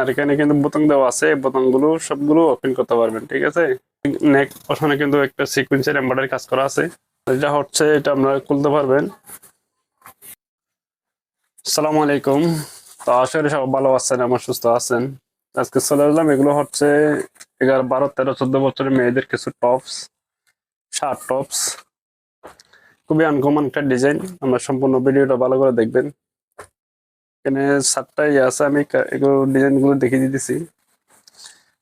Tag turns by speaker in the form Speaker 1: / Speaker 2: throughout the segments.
Speaker 1: আর এখানে কিন্তু বোতাম দেওয়া আছে বোতামগুলো সবগুলো ওপেন করতে পারবেন, ঠিক আছে? নেক ওখানে কিন্তু একটা সিকুয়েন্সের এম্বয়ডারি কাজ করা আছে। এটা হচ্ছে, এটা আপনারা খুলতে পারবেন। আসসালামু আলাইকুম। তো আশা করি সবাই ভালো আছেন আমার সুস্থ আছেন। আজকে চলে আসলাম, এগুলো হচ্ছে এগারো, বারো, তেরো, চোদ্দ বছরের মেয়েদের কিছু টপস শার্ট টপস খুবই আনকমন একটা ডিজাইন আমরা সম্পূর্ণ ভিডিওটা ভালো করে দেখবেন। এখানে সাতটা ইয়ে আছে, আমি এগুলো ডিজাইনগুলো দেখিয়ে দিতেছি।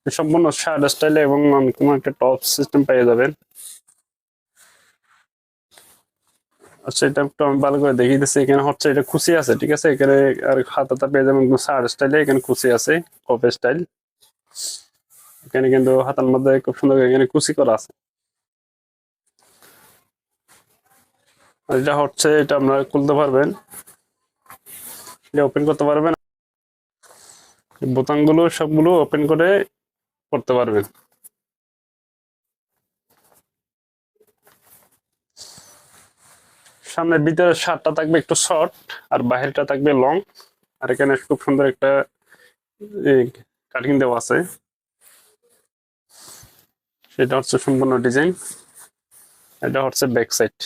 Speaker 1: সম্পূর্ণ শার্ট স্টাইলে এবং আনকমন একটা টপ সিস্টেম পেয়ে যাবেন। আচ্ছা এটা একটু আমি ভালো করে দেখিয়ে দিচ্ছি এখানে হচ্ছে এটা খুশি আছে, ঠিক আছে? এখানে আর হাতাটা পেয়ে যাবেন শার্ট স্টাইলে এখানে খুশি আছে কপে স্টাইল এখানে কিন্তু হাতার মধ্যে খুব সুন্দর এখানে কুচি করা আছে। এটা হচ্ছে, এটা আপনারা খুলতে পারবেন। ওপেন করতে পারবেন। বোতামগুলো সবগুলো ওপেন করে করতে পারবেন। সামনের ভিতরে শার্টটা থাকবে একটু শর্ট আর বাহিরটা থাকবে লং আর এখানে খুব সুন্দর একটা কাটিং দেওয়া আছে। সেটা হচ্ছে সম্পূর্ণ ডিজাইন এটা হচ্ছে ব্যাক সাইড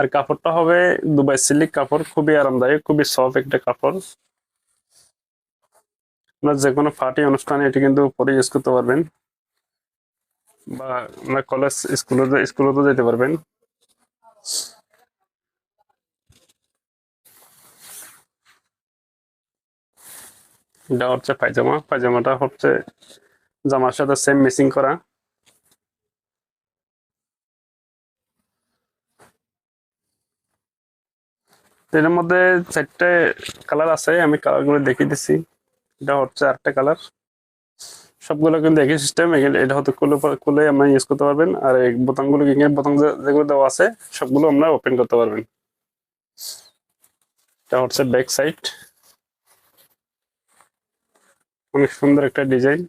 Speaker 1: আর কাপড়টা হবে দুবাই সিল্ক কাপড়, খুবই আরামদায়ক, খুবই সফট একটা কাপড়। আপনার যে কোনো পার্টি অনুষ্ঠানে এটি কিন্তু পরে ইউজ করতে পারবেন। বা আপনার কলেজ স্কুলে স্কুলেও যেতে পারবেন। এটা হচ্ছে পায়জামা। পায়জামাটা হচ্ছে জামার সাথে সেম মেসিং করা। এটার মধ্যে চারটে কালার আছে, আমি কালারগুলো দেখিয়ে দিচ্ছি। এটা হচ্ছে আটটা কালার সবগুলো কিন্তু একই সিস্টেম এটা হয়তো খুলে খুলে আমরা ইউজ করতে পারবেন। আর এই বোতামগুলো কিনে বোতাম যেগুলো দেওয়া আছে, সবগুলো আমরা ওপেন করতে পারবেন। এটা হচ্ছে ব্যাক সাইড অনেক সুন্দর একটা ডিজাইন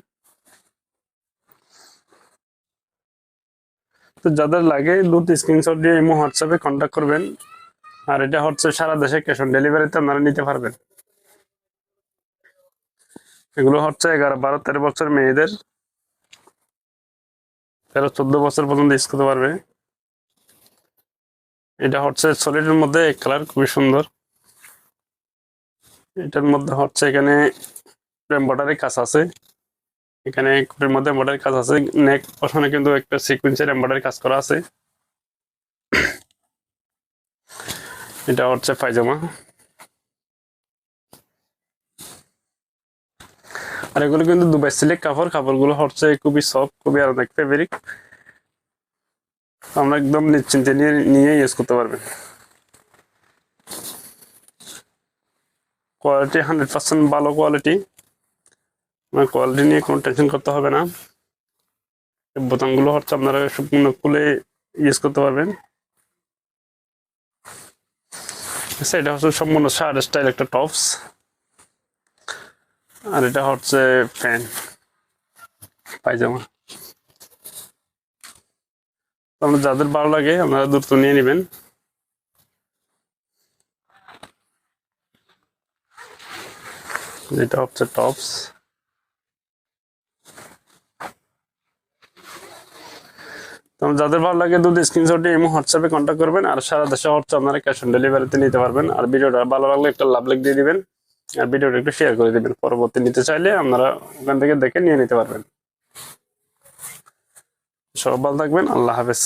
Speaker 1: তো যাদের লাগে দ্রুত স্ক্রিনশট দিয়ে ইমো হোয়াটসঅ্যাপে কন্ট্যাক্ট করবেন। আর এটা হচ্ছে সারা দেশে ক্যাশ অন ডেলিভারিতে আপনারা নিতে পারবেন। এগুলো হচ্ছে এগারো বারো তেরো বছর মেয়েদের। তেরো চোদ্দ বছর পর্যন্ত ইউজ করতে পারবে। এটা হচ্ছে সলিডের মধ্যে কালার খুবই সুন্দর। এটার মধ্যে হচ্ছে এখানে এম্বয়ডারি কাজ আছে। এখানে মধ্যে এম্বয়ডারি কাজ আছে। নেক পশনে কিন্তু একটা সিকুয়েন্সের এম্বয়ডারি কাজ করা আছে। এটা হচ্ছে পায়জামা। আর এগুলো কিন্তু দুবাই সিলেক কাপড়, কাপড়গুলো হচ্ছে খুবই সফট খুবই আরামদায়ক ফেব্রিক আমরা একদম নিশ্চিন্তে নিয়ে নিয়ে ইউজ করতে পারবেন। কোয়ালিটি হান্ড্রেড পার্সেন্ট ভালো কোয়ালিটি আপনার কোয়ালিটি নিয়ে কোনো টেনশন করতে হবে না। বোতামগুলো হচ্ছে আপনারা সম্পূর্ণ খুলে ইউজ করতে পারবেন। এটা হচ্ছে সম্পূর্ণ শার্ট স্টাইল একটা টপস আর এটা হচ্ছে প্যান্ট পায়জামা আপনার যাদের ভালো লাগে আপনারা দ্রুত নিয়ে নেবেন যেটা হচ্ছে টপস যাদের ভালো লাগে দুধ স্ক্রিনশট এমন হোয়াটসঅ্যাপে কন্ট্যাক্ট করবেন আর সারা দেশে হচ্ছে আপনারা ক্যাশ অন ডেলিভারিতে নিতে পারবেন। আর ভিডিওটা ভালো লাগলে একটা লাভ লাইক দিয়ে দিবেন আর ভিডিওটা একটু শেয়ার করে দিবেন। পরবর্তী নিতে চাইলে আপনারা ওখান থেকে দেখে নিয়ে নিতে পারবেন। সব ভালো থাকবেন, আল্লাহ হাফেজ।